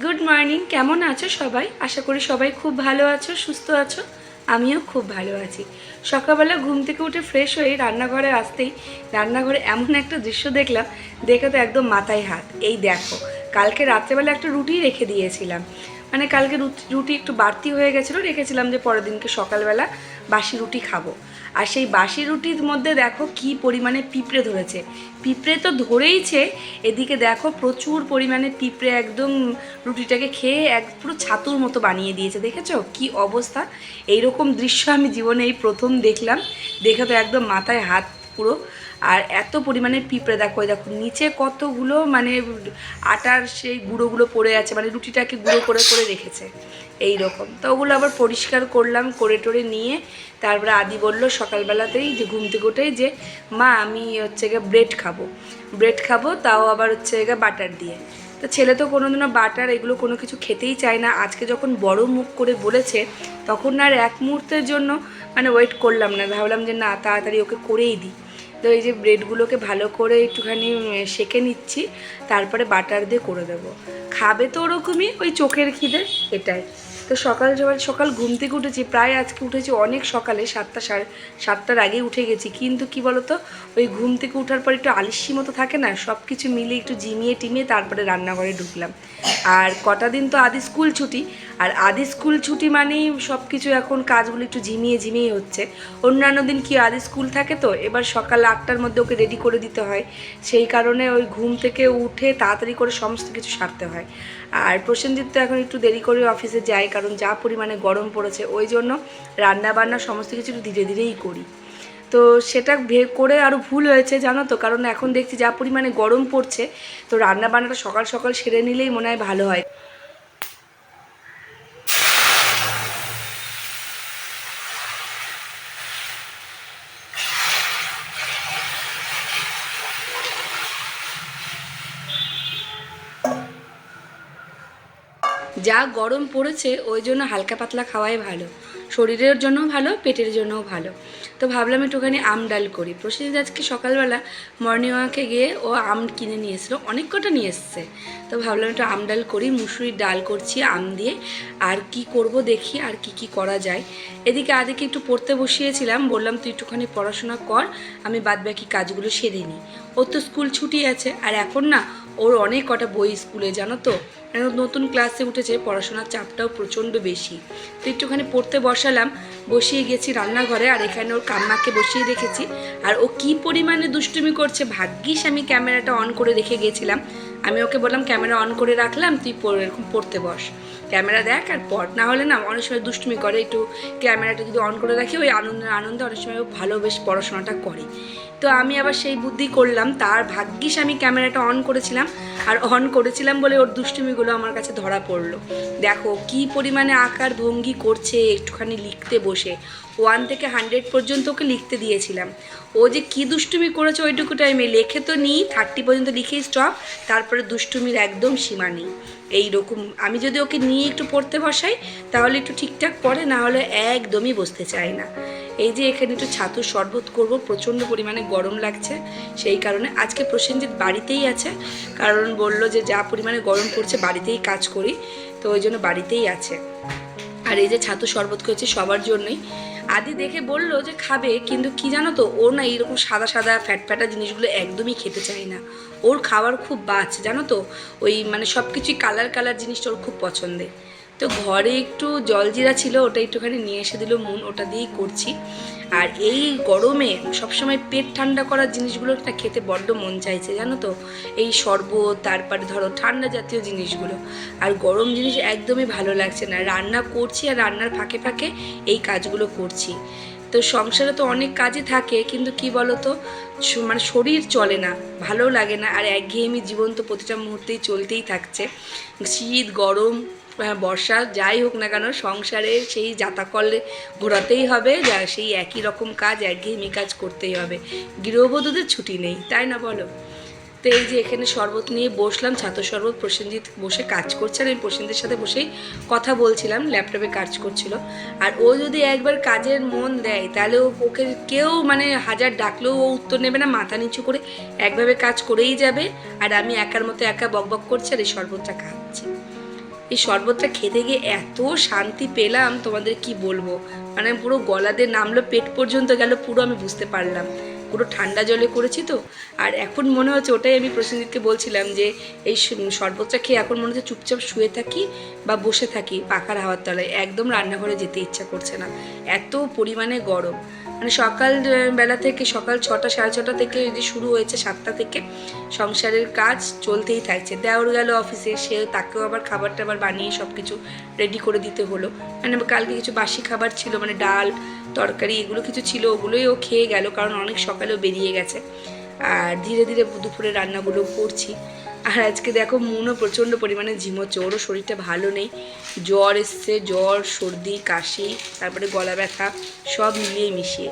Good morning কেমন আছো সবাই? আশা করি সবাই খুব ভালো আছো, সুস্থ আছো। আমিও খুব ভালো আছি। সকালবেলা ঘুম থেকে উঠে ফ্রেশ হয়ে রান্নাঘরে আসতেই রান্নাঘরে এমন একটা দৃশ্য দেখলাম, দেখে তো একদম মাথায় হাত। এই দেখো, কালকে রাত্রেবেলা একটা রুটি রেখে দিয়েছিলাম। মানে কালকে রুটি- একটু বাড়তি হয়ে গেছিল, রেখেছিলাম যে পরের দিনকে সকালবেলা বাসি রুটি খাব। আর সেই বাসি রুটির মধ্যে দেখো কি পরিমাণে পিঁপড়ে ধরেছে। পিঁপড়ে তো ধরেইছে, এদিকে দেখো প্রচুর পরিমাণে পিঁপড়ে একদম রুটিটাকে খেয়ে এক পুরো ছাতুর মতো বানিয়ে দিয়েছে, দেখেছ? কি অবস্থা? এইরকম দৃশ্য আমি জীবনে এই প্রথম দেখলাম। দেখে তো একদম মাথায় হাত পুরো। আর এত পরিমাণে পিঁপড়ে, দেখো দেখো, নিচে কতগুলো মানে আটার সেই গুঁড়োগুলো পড়ে আছে মানে রুটিটাকে গুঁড়ো করে করে রেখেছে, এই রকম। তো ওগুলো আবার পরিষ্কার করলাম, করে টোরে নিয়ে, তারপরে আদি বলল সকালবেলাতেই যে ঘুম থেকে উঠেই যে, মা, আমি হচ্ছে গিয়ে ব্রেড খাব। ব্রেড খাব, তাও আবার হচ্ছে গিয়ে বাটার দিয়ে। তো ছেলে তো কোনোদিনও বাটার এগুলো কোনো কিছু খেতেই চায় না। আজকে যখন বড় মুখ করে বলেছে, তখন আর এক মুহূর্তের জন্য মানে ওয়েট করলাম না। ভাবলাম যে না, তাড়াতাড়ি ওকে করেই দিই। তো এই যে ব্রেডগুলোকে ভালো করে একটুখানি সেঁকে নিচ্ছি, তারপরে বাটার দিয়ে করে দেবো। খাবে তো ওরকমই, ওই চোখের খিদে, এটাই। তো সকাল সকাল সকাল ঘুম থেকে উঠেছি, প্রায় আজকে উঠেছি অনেক সকালে, সাতটা সাড়ে সাতটার আগে উঠে গেছি। কিন্তু কি বলতো, ওই ঘুম থেকে উঠার পর একটু আলিসি মতো থাকে না সব কিছু মিলিয়ে একটু জিমিয়ে টিমিয়ে তারপরে রান্নাঘরে ঢুকলাম। আর কটা দিন তো আদি স্কুল ছুটি আর আদি স্কুল ছুটি মানেই সব কিছু এখন কাজগুলো একটু ঝিমিয়ে ঝিমিয়ে হচ্ছে। অন্যান্য দিন কি আদি স্কুল থাকে তো? এবার সকাল আটটার মধ্যে ওকে রেডি করে দিতে হয়। সেই কারণে ওই ঘুম থেকে উঠে তাড়াতাড়ি করে সমস্ত কিছু সারতে হয়। আর প্রসেনজিৎ তো এখন একটু দেরি করে অফিসে যায়, কারণ যা পরিমাণে গরম পড়েছে, ওই জন্য রান্নাবান্না সমস্ত কিছু একটু ধীরে ধীরেই করি। তো সেটা ভে, করে আরও ভুল হয়েছে জানো তো? কারণ এখন দেখছি যা পরিমাণে গরম পড়ছে, তো রান্না বান্নাটা সকাল সকাল সেরে নিলেই মনে হয় ভালো হয়। যা গরম পড়েছে, ওই জন্য হালকা পাতলা খাওয়াই ভালো। শরীরের জন্য ভালো, পেটের জন্যও ভালো। তো ভাবলাম একটুখানি আম ডাল করি। প্রসেনজিৎ আজকে সকালবেলা মর্নিং ওয়াকে গিয়ে ও আম কিনে নিয়ে এসেছিল, অনেক কটা নিয়ে এসছে। তো ভাবলাম একটু আম ডাল করি মুসুরির ডাল করছি আম দিয়ে, আর কি করব দেখি, আর কি কি করা যায়। এদিকে আদিকে একটু পড়তে বসিয়েছিলাম, বললাম তুই একটুখানি পড়াশোনা কর, আমি বাদবাকি কাজগুলো সেরে নিই। ওর তো স্কুল ছুটি আছে, আর এখন না ওর অনেক কটা বই স্কুলে, জানো তো? এখন নতুন ক্লাসে উঠেছে, পড়াশোনার চাপটাও প্রচণ্ড বেশি। তো একটুখানি পড়তে বসালাম, বসিয়ে গেছি রান্নাঘরে, আর এখানে ওর কান্নাকে বসিয়ে রেখেছি। আর ও কি পরিমাণে দুষ্টুমি করছে, ভাগ্যিস আমি ক্যামেরাটা অন করে রেখে গেছিলাম। আমি ওকে বললাম, ক্যামেরা অন করে রাখলাম, তুই এরকম পড়তে বস। ক্যামেরা দেখ আর পড়। না হলে না, অনেক সময় দুষ্টুমি করে, একটু ক্যামেরাটা যদি অন করে রাখি, ওই আনন্দ, আনন্দে অনেক সময় ভালো বেশ পড়াশোনাটা করে। তো আমি আবার সেই বুদ্ধি করলাম, তার ভাগ্যিস আমি ক্যামেরাটা অন করেছিলাম, আর অন করেছিলাম বলে ওর দুষ্টুমিগুলো আমার কাছে ধরা পড়ল। দেখো কি পরিমাণে আকার ভঙ্গি করছে একটুখানি লিখতে বসে। ওয়ান থেকে হান্ড্রেড পর্যন্ত ওকে লিখতে দিয়েছিলাম। ও যে কি দুষ্টুমি করেছে ওইটুকু টাইমে লেখে তো নিই থার্টি পর্যন্ত লিখেই স্টপ তারপরে দুষ্টুমির একদম সীমা নেই। এইরকম, আমি যদি ওকে নিয়ে একটু পড়তে বসাই, তাহলে একটু ঠিকঠাক পড়ে, না হলে একদমই বসতে চায় না। এই যে এখানে একটু ছাতুর শরবত করব, প্রচণ্ড পরিমাণে গরম লাগছে। সেই কারণে আজকে প্রসেনজিৎ বাড়িতেই আছে, কারণ বলল যে যা পরিমাণে গরম পড়ছে বাড়িতেই কাজ করি, তো ওই জন্য বাড়িতেই আছে। আর এই যে ছাতু শরবত করেছি সবার জন্যই। আদি দেখে বলল যে খাবে, কিন্তু কি জানো তো ও না এইরকম সাদা সাদা ফ্যাট ফ্যাটা জিনিসগুলো একদমই খেতে চায় না। ওর খাবার খুব বাছ জানো তো? ওই মানে সব কিছুই কালার কালার জিনিসটা ওর খুব পছন্দের। তো ঘরে একটু জলজিরা ছিল, ওটা একটুখানি নিয়ে এসে দিল মন, ওটা দিয়েই করছি। আর এই গরমে সবসময় পেট ঠান্ডা করার জিনিসগুলো না খেতে বড্ড মন চাইছে, জানো তো? এই শরবত, তারপরে ধরো ঠান্ডা জাতীয় জিনিসগুলো। আর গরম জিনিস একদমই ভালো লাগছে না। রান্না করছি আর রান্নার ফাঁকে ফাঁকে এই কাজগুলো করছি। তো সংসারে তো অনেক কাজই থাকে, কিন্তু কি বলতো? মানে শরীর চলে না, ভালো লাগে না। আর একঘেয়েমি জীবন তো প্রতিটা মুহূর্তেই চলতেই থাকছে। শীত, গরম বর্ষা যাই হোক না কেন সংসারে সেই যাতাকলে ঘোরাতেই হবে, যা সেই একই রকম কাজ, একঘেয়েমি কাজ করতেই হবে। গৃহবধূদের ছুটি নেই, তাই না বলো? তো এই যে এখানে শরবত নিয়ে বসলাম, ছাত্র শরবত প্রসেনজিৎ বসে কাজ করছে, আর আমি প্রসেনজিতের সাথে বসেই কথা বলছিলাম, ল্যাপটপে কাজ করছিল। আর ও যদি একবার কাজের মন দেয়, তাহলে ওকে কেউ মানে হাজার ডাকলেও ও উত্তর নেবে না, মাথা নিচু করে একভাবে কাজ করেই যাবে। আর আমি একার মতো একা বকবক করছি, আর এই শরবতটা খাচ্ছি। এই শরবতটা খেতে গিয়ে এত শান্তি পেলাম, তোমাদের কি বলব? মানে পুরো গলাদের নামলো, পেট পর্যন্ত গেল, পুরো আমি বুঝতে পারলাম। পুরো ঠান্ডা জলে করেছি তো। আর এখন মনে হচ্ছে ওটাই আমি প্রসেনজিৎকে বলছিলাম যে, এই শরবতটা খেয়ে এখন মনে হচ্ছে চুপচাপ শুয়ে থাকি বা বসে থাকি পাখার হাওয়ার তলায়। একদম রান্নাঘরে যেতে ইচ্ছা করছে না। এত পরিমাণে গরম। মানে সকাল বেলা থেকে, সকাল ছটা, সাড়ে ছটা থেকে এই যে শুরু হয়েছে সাতটা থেকে, সংসারের কাজ চলতেই থাকছে। দেওর গেল অফিসে, সে তাকেও আবার খাবার টাবার বানিয়ে সব কিছু রেডি করে দিতে হলো। মানে কালকে কিছু বাসি খাবার ছিল মানে ডাল, তরকারি, এগুলো কিছু ছিল, ওগুলোই ও খেয়ে গেল। কারণ অনেক সকালেও বেরিয়ে গেছে। আর ধীরে ধীরে দুপুরে রান্নাগুলো করছি। আর আজকে দেখো মনও প্রচণ্ড পরিমাণে ঝিমোচ্ছে। ওরও শরীরটা ভালো নেই। জ্বর এসছে, জ্বর, সর্দি, কাশি, তারপরে গলা ব্যথা, সব মিলিয়ে মিশিয়ে।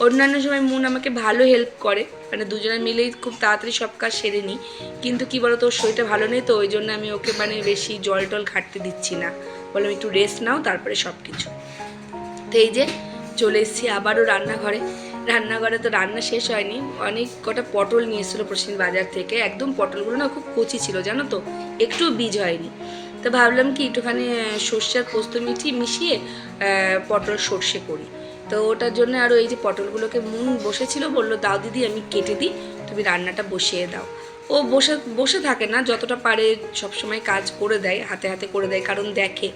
অন্যান্য সময় মন আমাকে ভালো হেল্প করে। মানে দুজনে মিলেই খুব তাড়াতাড়ি সব কাজ সেরে নিই। কিন্তু কী বলতো, ওর শরীরটা ভালো নেই তো, ওই জন্য আমি ওকে মানে বেশি জল টল ঘাটতে দিচ্ছি না। বললাম, একটু রেস্ট নাও, তারপরে সব কিছু তো এই যে চলে এসেছি আবারও রান্নাঘরে। রান্নাঘরে তো রান্না শেষ হয়নি। অনেক কটা পটল নিয়ে এসেছিল বাজার থেকে। একদম পটলগুলো না খুব কচি ছিল, জানো তো? একটু বীজ হয়নি। তো ভাবলাম কি একটুখানি সর্ষের পোস্ত মিঠি মিশিয়ে পটল সর্ষে করি। তো ওটার জন্য আরও এই যে পটলগুলোকে মুন বসেছিল, বলল, দাও দিদি, আমি কেটে দিই। তুমি রান্নাটা বসিয়ে দাও। ও বসে বসে থাকে না, যতটা পারে সবসময় কাজ করে দেয়, হাতে হাতে করে দেয়। কারণ দেখে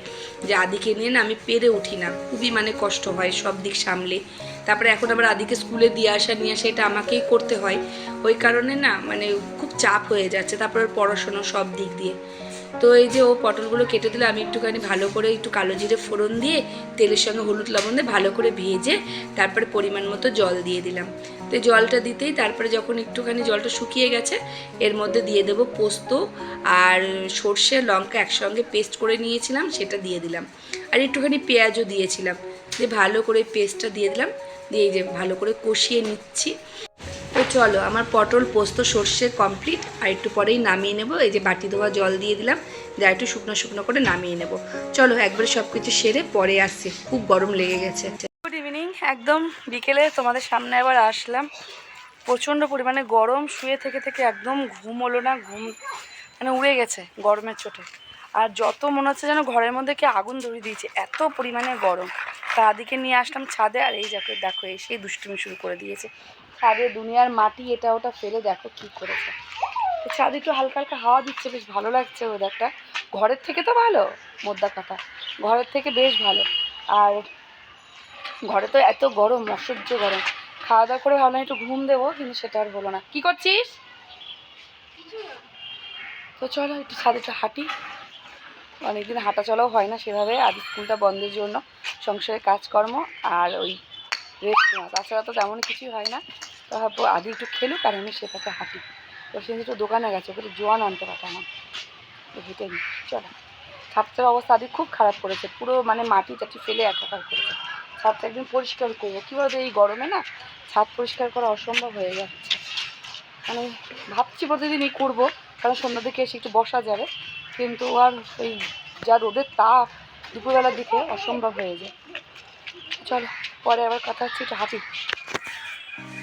যে আদিকে নিয়ে না আমি পেরে উঠি না। খুবই মানে কষ্ট হয় সব দিক সামলে। তারপরে এখন আবার আদিকে স্কুলে দিয়ে আসা, নিয়ে আসা, এটা আমাকেই করতে হয়। ওই কারণে না মানে খুব চাপ হয়ে যাচ্ছে। তারপর পড়াশুনো সব দিক দিয়ে। তো এই যে ও পটলগুলো কেটে দিলে, আমি একটুখানি ভালো করে একটু কালো জিরে ফোড়ন দিয়ে তেলের সঙ্গে হলুদ লবণ দিয়ে ভালো করে ভেজে তারপরে পরিমাণ মতো জল দিয়ে দিলাম। তো জলটা দিতেই তারপরে যখন একটুখানি জলটা শুকিয়ে গেছে, এর মধ্যে দিয়ে দেবো পোস্ত আর সর্ষে, লঙ্কা একসঙ্গে পেস্ট করে নিয়েছিলাম, সেটা দিয়ে দিলাম। আর একটুখানি পেঁয়াজও দিয়েছিলাম। দিয়ে ভালো করে পেস্টটা দিয়ে দিলাম। দিয়ে যে ভালো করে কষিয়ে নিচ্ছি। চলো, আমার পটল পোস্ত, সর্ষে কমপ্লিট আর একটু পরেই নামিয়ে নেব। এই যে বাটি ধোয়া জল দিয়ে দিলাম, যা একটু শুকনো শুকনো করে নামিয়ে নেব। চলো, একবারে সব কিছু সেরে পরে আসছি। খুব গরম লেগে গেছে। গুড ইভিনিং একদম বিকেলে তোমাদের সামনে আবার আসলাম। প্রচণ্ড পরিমাণে গরম, শুয়ে থেকে থেকে একদম ঘুম হলো না, ঘুম মানে উড়ে গেছে গরমের চোটে। আর যত মনে হচ্ছে যেন ঘরের মধ্যে কি আগুন ধরিয়ে দিয়েছে, এত পরিমাণে গরম। তাদিকে নিয়ে আসলাম ছাদে, আর এই দেখো দেখো এসেই দুষ্টুমি শুরু করে দিয়েছে। ছাদে দুনিয়ার মাটি এটা ওটা ফেলে দেখো কি করেছে। ছাদে একটু হালকা হালকা হাওয়া দিচ্ছে বেশ ভালো লাগছে ওয়েদারটা ঘরের থেকে তো ভালো মোদ্দা কথা। ঘরের থেকে বেশ ভালো। আর ঘরে তো এত গরম অসহ্য গরম। খাওয়া দাওয়া করে ভাবলাম একটু ঘুম দেবো কিন্তু সেটা আর হলো না। কি করছিস? তো চলো একটু ছাদে একটু হাঁটি। অনেকদিন হাঁটা চলাও হয় না সেভাবে আদি স্কুলটা বন্ধের জন্য সংসারের কাজকর্ম আর ওই রেস্ট নেওয়া। তাছাড়া তো তেমন কিছুই হয় না। ভাববো আদি একটু খেলুক আর আমি সেটাকে হাঁটি। তো সে একটু দোকানে গেছে, ওকে জোয়ান আনতে পাঠালাম হেঁটে নিই চলো। ছাদটার অবস্থা আদি খুব খারাপ করেছে, পুরো মানে মাটি টাটি ফেলে একাকার করেছে। ছাদটা একদিন পরিষ্কার করব। কী বলতো, এই গরমে না ছাদ পরিষ্কার করা অসম্ভব হয়ে যাচ্ছে। মানে ভাবছি প্রতিদিনই করব, কারণ সন্ধ্যা দিকে এসে একটু বসা যাবে। কিন্তু আর ওই যা রোদের তাপ, দুপুরবেলার দিকে অসম্ভব হয়ে যায়। চলো, পরে আবার কথা হচ্ছে, একটু হাঁটি।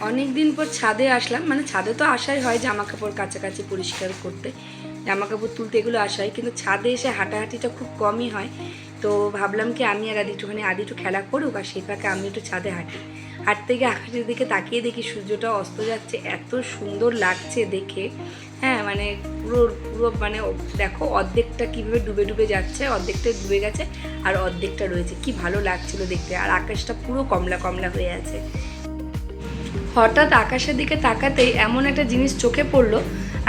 অনেক দিন পর ছাদে আসলাম। মানে ছাদে তো আসাই হয় জামা কাপড় কাছাকাছি পরিষ্কার করতে। জামা কাপড় তুলতে এগুলো আসা হয়। কিন্তু ছাদে এসে হাঁটাহাঁটিটা খুব কমই হয়। তো ভাবলাম কি আমি আর আদি একটুখানি আদি একটু খেলা করুক আর সেই ফাঁকে আমি একটু ছাদে হাঁটি। হাঁটতে গিয়ে আকাশের দিকে তাকিয়ে দেখি সূর্যটা অস্ত যাচ্ছে। এত সুন্দর লাগছে দেখে। হ্যাঁ মানে পুরো পুরো মানে দেখো অর্ধেকটা কীভাবে ডুবে ডুবে যাচ্ছে, অর্ধেকটা ডুবে গেছে আর অর্ধেকটা রয়েছে। কি ভালো লাগছিল দেখতে। আর আকাশটা পুরো কমলা কমলা হয়ে আছে। হঠাৎ আকাশের দিকে তাকাতেই এমন একটা জিনিস চোখে পড়ল।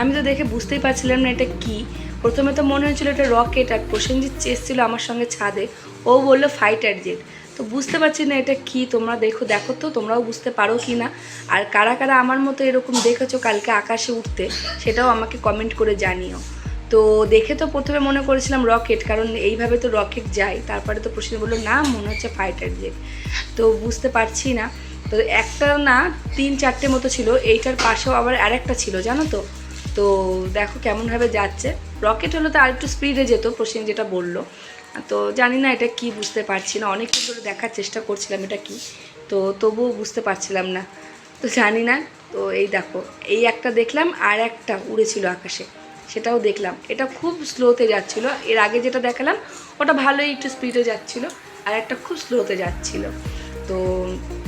আমি তো দেখে বুঝতেই পারছিলাম না এটা কি। প্রথমে তো মনে হয়েছিল এটা রকেট আর প্রসেনজিৎ চেয়েছিল আমার সঙ্গে ছাদে। ও বলল ফাইটার জেট তো বুঝতে পারছি না এটা কি, তোমরা দেখো দেখো তো, তোমরাও বুঝতে পারো কি না। আর কারা কারা আমার মতো এরকম দেখেছ কালকে আকাশে উঠতে, সেটাও আমাকে কমেন্ট করে জানিও। তো দেখে তো প্রথমে মনে করেছিলাম রকেট, কারণ এইভাবে তো রকেট যায়। তারপরে তো প্রশ্ন বলল, না, মনে হচ্ছে ফাইটার জেট তো বুঝতে পারছি না। তো একটা না তিন চারটে মতো ছিল, এইটার পাশেও আবার আরেকটা ছিল, জানো তো? তো দেখো কেমনভাবে যাচ্ছে। রকেট হলো তো আরেকটু স্পিডে যেত, প্রসেন যেটা বলল। তো জানি না এটা কি বুঝতে পারছি না, অনেকক্ষণ ধরে দেখার চেষ্টা করছিলাম এটা কি। তো তবুও বুঝতে পারছিলাম না। তো জানি না, তো এই দেখো, এই একটা দেখলাম আর একটা উড়েছিল আকাশে, সেটাও দেখলাম। এটা খুব স্লোতে যাচ্ছিল, এর আগে যেটা দেখালাম, ওটা ভালোই একটু স্পিডে যাচ্ছিল। আর একটা খুব স্লোতে যাচ্ছিল। তো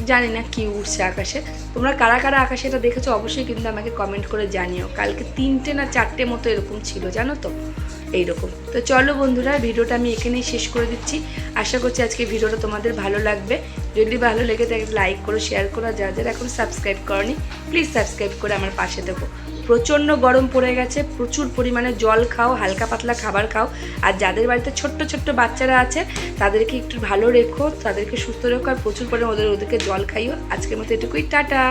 জানি না কি উঠছে আকাশে। তোমরা কারা কারা আকাশে এটা দেখেছ অবশ্যই কিন্তু আমাকে কমেন্ট করে জানিও। কালকে তিনটে না চারটে মতো এরকম ছিল, জানো তো? এইরকম। তো চলো বন্ধুরা, ভিডিওটা আমি এখানেই শেষ করে দিচ্ছি। আশা করছি আজকে ভিডিওটা তোমাদের ভালো লাগবে। যদি ভালো লেগে থাকে লাইক করো শেয়ার করো। আর যারা এখন সাবস্ক্রাইব করনি প্লিজ সাবস্ক্রাইব করে আমার পাশে থেকো। প্রচণ্ড গরম পড়ে গেছে, প্রচুর পরিমাণে জল খাও, হালকা পাতলা খাবার খাও। আর যাদের বাড়িতে ছোট্ট ছোট্ট বাচ্চারা আছে, তাদেরকে একটু ভালো রেখো, তাদেরকে সুস্থ রেখো আর প্রচুর পরিমাণে ওদের ওদেরকে জল খাইও। আজকের মতো এটুকুই, টাটা।